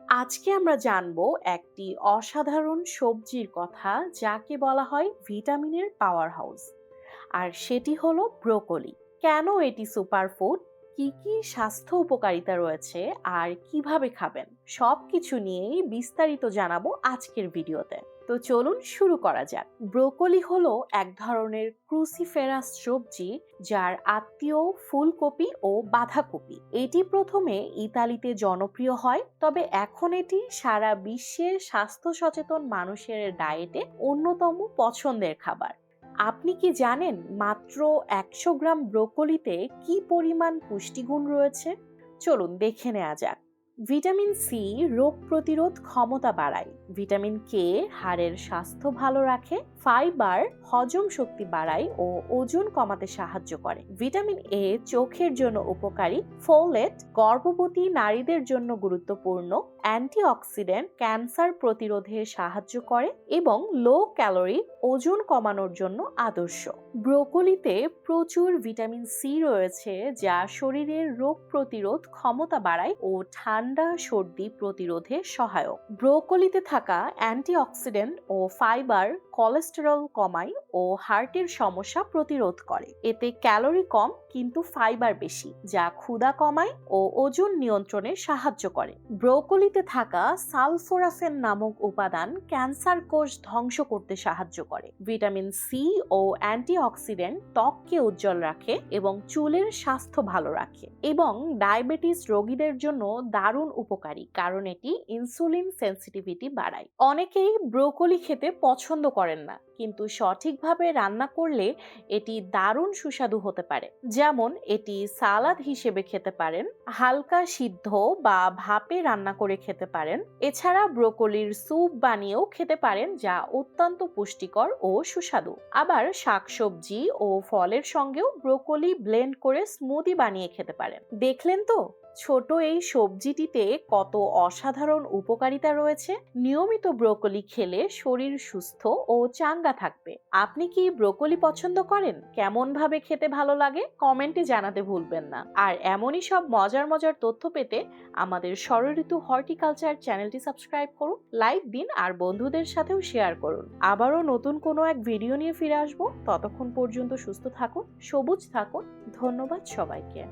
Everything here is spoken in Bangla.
আজকে আমরা জানব একটি অসাধারণ সবজির কথা যাকে বলা হয় ভিটামিনের পাওয়ার হাউস আর সেটি হলো ব্রোকলি। কেন এটি সুপারফুড? কি কি স্বাস্থ্য উপকারিতা রয়েছে আর কীভাবে খাবেন সব কিছু নিয়েই বিস্তারিত জানাব আজকের ভিডিওতে। তো চলুন শুরু করা যাক। ব্রোকলি হলো এক ধরনের ক্রুসিফেরাস সবজি যার আত্মীয় ফুলকপি ও বাঁধাকপি। এটি প্রথমে ইতালিতে জনপ্রিয় হয়, তবে এখন এটি সারা বিশ্বের স্বাস্থ্য সচেতন মানুষের ডায়েটে অন্যতম পছন্দের খাবার। আপনি কি জানেন মাত্র একশো গ্রাম ব্রোকলিতে কি পরিমাণ পুষ্টিগুণ রয়েছে? চলুন দেখে নেওয়া যাক। ভিটামিন সি রোগ প্রতিরোধ ক্ষমতা বাড়ায়। ভিটামিন কে হাড়ের স্বাস্থ্য ভালো রাখে, ফাইবার, হজম শক্তি বাড়ায় ও ওজন কমাতে সাহায্য করে। ভিটামিন এ চোখের জন্য উপকারী, ফোলেট গর্ভবতী নারীদের জন্য গুরুত্বপূর্ণ, অ্যান্টিঅক্সিডেন্ট ক্যান্সার প্রতিরোধে সাহায্য করে এবং লো ক্যালোরি ওজন কমানোর জন্য আদর্শ। ব্রোকলিতে প্রচুর ভিটামিন সি রয়েছে যা শরীরের রোগ প্রতিরোধ ক্ষমতা বাড়ায় ও ঠান্ডা সর্দি প্রতিরোধে সহায়ক। ব্রোকলিতে থাকা অ্যান্টিঅক্সিডেন্ট ও ফাইবার কোলেস্টেরল কমায় ও হার্টের সমস্যা প্রতিরোধ করে। এতে ক্যালোরি কম কিন্তু ফাইবার বেশি, যা ক্ষুধা কমায় ও ওজন নিয়ন্ত্রণে সাহায্য করে। ব্রোকলিতে থাকা সালফোরাফেন নামক উপাদান ক্যান্সার কোষ ধ্বংস করতে সাহায্য করে। ভিটামিন সি ও অ্যান্টিঅক্সিডেন্ট ত্বককে উজ্জ্বল রাখে এবং চুলের স্বাস্থ্য ভালো রাখে এবং ডায়াবেটিস রোগীদের জন্য দারুণ উপকারী, কারণ এটি ইনসুলিন সেন্সিটিভিটি বাড়ায়। অনেকেই ব্রোকলি খেতে পছন্দ করেন না, কিন্তু সঠিকভাবে রান্না করলে এটি দারুণ সুস্বাদু হতে পারে। যেমন, এটি সালাদ হিসেবে খেতে পারেন, হালকা সিদ্ধ বা ভাপে রান্না করে খেতে পারেন। এছাড়া ব্রোকলির স্যুপ বানিয়েও খেতে পারেন, যা অত্যন্ত পুষ্টিকর ও সুস্বাদু। আবার শাকসবজি ও ফলের সঙ্গেও ব্রোকলি ব্লেন্ড করে স্মুদি বানিয়ে খেতে পারেন। দেখলেন তো? ছোট এই সবজিটিতে কত অসাধারণ উপকারিতা রয়েছে। নিয়মিত ব্রোকলি খেলে শরীর সুস্থ ও চাঙ্গা থাকবে। আপনি কি ব্রোকলি পছন্দ করেন? কেমন ভাবে খেতে ভালো লাগে? কমেন্টে জানাতে ভুলবেন না। আর এমনই সব মজার মজার তথ্য পেতে আমাদের ষড়ঋতু হর্টিকালচার চ্যানেলটি সাবস্ক্রাইব করুন, লাইক দিন আর বন্ধুদের সাথেও শেয়ার করুন। আবারও নতুন কোনো এক ভিডিও নিয়ে ফিরে আসব। ততক্ষণ পর্যন্ত সুস্থ থাকুন, সবুজ থাকুন। ধন্যবাদ সবাইকে।